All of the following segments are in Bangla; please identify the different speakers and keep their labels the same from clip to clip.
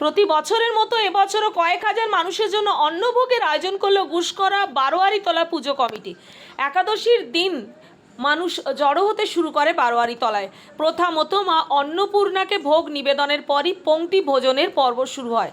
Speaker 1: প্রতি বছরের মতো এবছরও কয়েক হাজার মানুষের জন্য অন্নভোগের আয়োজন করল গুসকরা বারোয়ারি তলা পুজো কমিটি। একাদশীর দিন মানুষ জড়ো হতে শুরু করে বারোয়ারি তলায় প্রথা মতো মা অন্নপূর্ণাকে ভোগ নিবেদনের পরই পংক্তি ভোজনের পর্ব শুরু হয়।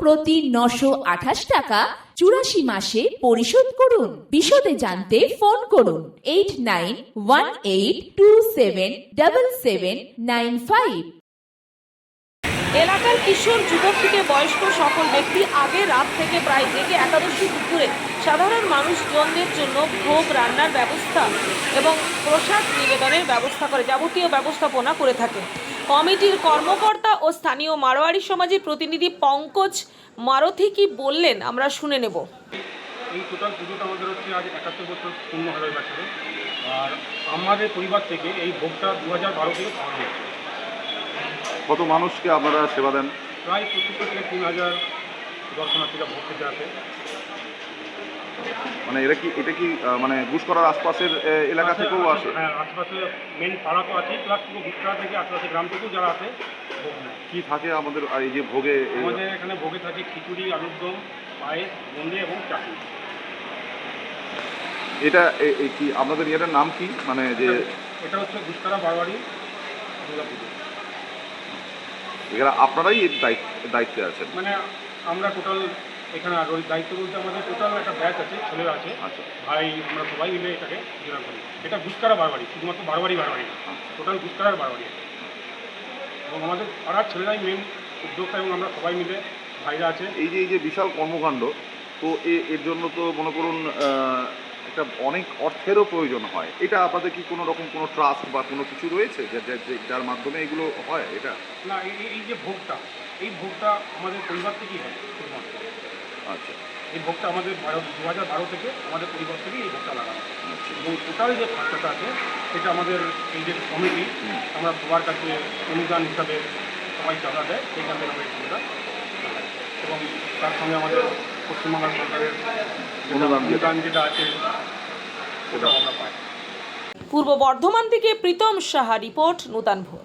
Speaker 2: প্রতি নশো আঠাশ টাকা চুরাশি মাসে পরিশোধ করুন। বিশদে জানতে ফোন করুন eight nine one eight two seven double seven nine five.
Speaker 1: এলাকার কিশোর যুবক থেকে বয়স্ক সকল ব্যক্তি আগে রাত থেকে প্রায় জেগে একাদশী দুপুরে সাধারণ মানুষজনদের জন্য ভোগ, রান্নার ব্যবস্থা এবং প্রসাদ নিবেদনের ব্যবস্থা করে যাবতীয় ব্যবস্থাপনা করে থাকে। কমিটির কর্মকর্তা ও স্থানীয় মারোয়াড়ি সমাজের প্রতিনিধি পঙ্কজ মারথি কি বললেন আমরা শুনে নেব।
Speaker 3: এই টোটাল পুজোটা আমাদের হচ্ছে আজ একাত্তর বছর পূর্ণ হলো এই বছরে আর আমাদের পরিবার থেকে এই ভোগটা দু হাজার বারো থেকে খাওয়ানো হচ্ছে
Speaker 4: কত মানুষকে আপনারা সেবা দেন?
Speaker 3: প্রায় পঁচিশশো থেকে তিন হাজার দর্শনার্থীরা ভোগ খেতে আসে।
Speaker 4: মানে এটা কি এটা কি মানে ঘুষ করার আশপাশের এলাকা থেকেও আসে?
Speaker 3: হ্যাঁ আশেপাশে মেন পাড়া তো আছে প্লাস পুরো গুজরাট থেকে আশেপাশে গ্রাম থেকেও যারা আসে
Speaker 4: কি থাকে আমাদের এই যে ভোগে
Speaker 3: আমাদের এখানে ভোগে থাকে খিচুড়ি আলুর দম পায়েস বুন্দি এবং চাটনি।
Speaker 4: এটা এই কি আপনাদের এটার নাম কি? মানে যে
Speaker 3: এটা হচ্ছে গুসকারা বারবাড়ি দুর্গা পুজো।
Speaker 4: এরা আপনারাই দায়িত্বে আছেন?
Speaker 3: মানে আমরা টোটাল এখানে আর ওই দায়িত্ব বলতে আমাদের টোটাল একটা ব্যাচ আছে ছেলেরা আছে।
Speaker 4: আচ্ছা।
Speaker 3: ভাই আমরা সবাই মিলে এটাকে জোড়া করি। এটা গুসকারা বারবারি শুধুমাত্র বারবারই বারবারি
Speaker 4: আচ্ছা।
Speaker 3: টোটাল গুসকারার বারবাড়ি এবং আমাদের পাড়ার ছেলেরাই মেন উদ্যোক্তা এবং আমরা সবাই মিলে ভাইরা আছে।
Speaker 4: এই যে এই যে বিশাল কর্মকাণ্ড তো এর জন্য তো মনে করুন একটা অনেক অর্থেরও প্রয়োজন হয়। এটা আপনাদের কি কোনো রকম কোনো ট্রাস্ট বা কোনো কিছু রয়েছে যার মাধ্যমে এগুলো হয় এটা?
Speaker 3: না এই যে ভোগটা এই ভোগটা আমাদের পরিবার থেকেই হয়।
Speaker 4: আচ্ছা।
Speaker 3: এই ভোগটা আমাদের দু হাজার বারো থেকে আমাদের পরিবার থেকেই এই ভোগটা লাগানো
Speaker 4: আচ্ছা।
Speaker 3: এবং টোটাল যে খরচাটা আছে সেটা আমাদের এই যে কমিটি আমরা সবার কাছে অনুদান হিসাবে সবাই চাঁদা দেয় সেইখান থেকে আমরা এই এবং তার সঙ্গে আমাদের পশ্চিমবাংলা সরকারের
Speaker 4: যেটা
Speaker 3: অনুদান যেটা। আছে সেটাও। আমরা পাই।
Speaker 1: পূর্ব বর্ধমান থেকে প্রীতম সাহা রিপোর্ট নূতন ভোর।